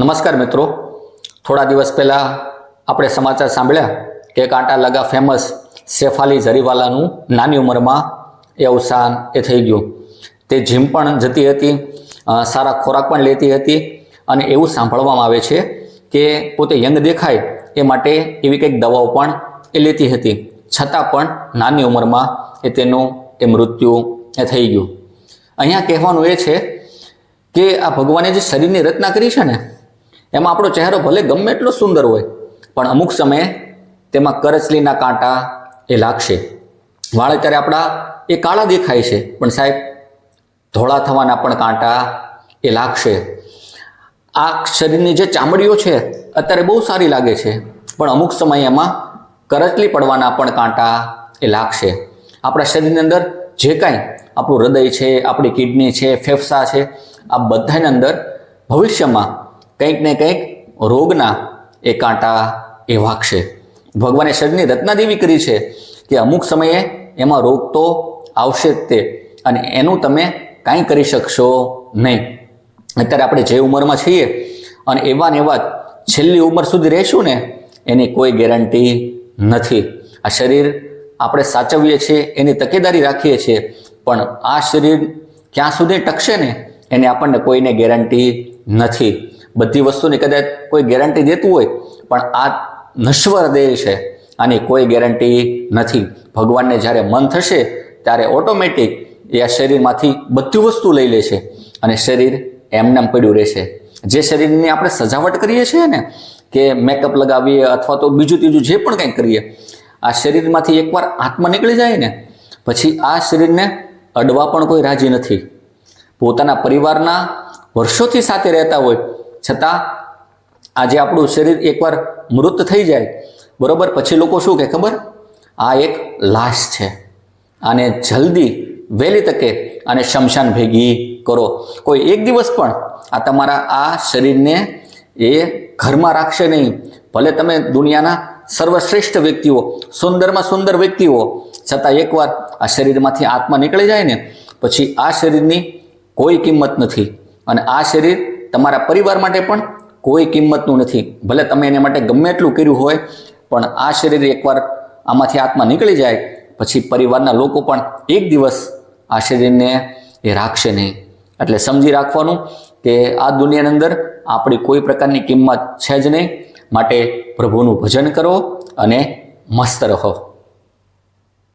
નમસ્કાર મિત્રો. થોડા દિવસ પહેલાં આપણે સમાચાર સાંભળ્યા કે કાંટા લગા ફેમસ શેફાલી જરીવાલાનું નાની ઉંમરમાં એ અવસાન એ થઈ ગયું. તે જીમ પણ જતી હતી સારા ખોરાક પણ લેતી હતી અને એવું સાંભળવામાં આવે છે કે પોતે યંગ દેખાય એ માટે એવી કંઈક દવાઓ પણ એ લેતી હતી. છતાં પણ નાની ઉંમરમાં એ તેનું એ મૃત્યુ એ થઈ ગયું. અહીંયા કહેવાનું એ છે કે આ ભગવાને જે શરીરની રચના કરી છે ને એમાં આપણો ચહેરો ભલે ગમે એટલો સુંદર હોય, પણ અમુક સમયે તેમાં કરચલીના કાંટા એ લાગશે. વાળ અત્યારે આપણા એ કાળા દેખાય છે, પણ સાહેબ ધોળા થવાના પણ કાંટા એ લાગશે. આ શરીરની જે ચામડીઓ છે, અત્યારે બહુ સારી લાગે છે, પણ અમુક સમયે એમાં કરચલી પડવાના પણ કાંટા એ લાગશે. આપણા શરીરની અંદર જે કાંઈ આપણું હૃદય છે, આપણી કિડની છે, ફેફસા છે, આ બધાની અંદર ભવિષ્યમાં કંઈક ને કંઈક રોગના એ કાંટા એ વાગશે. ભગવાને શરીરની રચના દેવી કરી છે કે અમુક સમયે એમાં રોગ તો આવશે જ તે, અને એનું તમે કાંઈ કરી શકશો નહીં. અત્યારે આપણે જે ઉંમરમાં છીએ અને એવા ને એવા છેલ્લી ઉંમર સુધી રહેશું ને, એની કોઈ ગેરંટી નથી. આ શરીર આપણે સાચવીએ છીએ, એની તકેદારી રાખીએ છીએ, પણ આ શરીર ક્યાં સુધી ટકશે ને, એની આપણને કોઈને ગેરંટી નથી. બધી વસ્તુની કદાચ કોઈ ગેરંટી દેતું હોય, પણ આ નશ્વર દેહ છે આની કોઈ ગેરંટી નથી. ભગવાનને જ્યારે મન થશે, ત્યારે ઓટોમેટિક એ આ શરીરમાંથી બધી વસ્તુ લઈ લે છે અને શરીર એમનેમ પડ્યું રહેશે. જે શરીરની આપણે સજાવટ કરીએ છીએ ને, કે મેકઅપ લગાવીએ અથવા તો બીજું ત્રીજું જે પણ કંઈ કરીએ, આ શરીરમાંથી એકવાર આત્મા નીકળી જાય ને, પછી આ શરીરને અડવા પણ કોઈ રાજી નથી. પોતાના પરિવારના વર્ષોથી સાથે રહેતા હોય છતાં આજે આપણું શરીર એકવાર મૃત થઈ જાય, બરોબર? પછી લોકો શું કહે ખબર? આ એક લાશ છે. આને જલ્દી વહેલી તકે આને શમશાન ભેગી કરો. કોઈ એક દિવસ પણ આ તમારા આ શરીરને એ ઘરમાં રાખશે નહીં. ભલે તમે દુનિયાના સર્વશ્રેષ્ઠ વ્યક્તિઓ, સુંદરમાં સુંદર વ્યક્તિઓ, છતાં એકવાર આ શરીરમાંથી આત્મા નીકળી જાય ને, પછી આ શરીરની કોઈ કિંમત નથી. અને આ શરીર તમારા પરિવાર માટે પણ કોઈ કિંમતનું નથી. ભલે તમે એને માટે ગમે એટલું કર્યું હોય, પણ આ શરીર એકવાર આમાંથી આત્મા નીકળી જાય, પછી પરિવારના લોકો પણ એક દિવસ આ શરીરને એ રાખશે નહીં. એટલે સમજી રાખવાનું કે આ દુનિયાની અંદર આપણી કોઈ પ્રકારની કિંમત છે જ નહીં. માટે પ્રભુનું ભજન કરો અને મસ્ત રહો.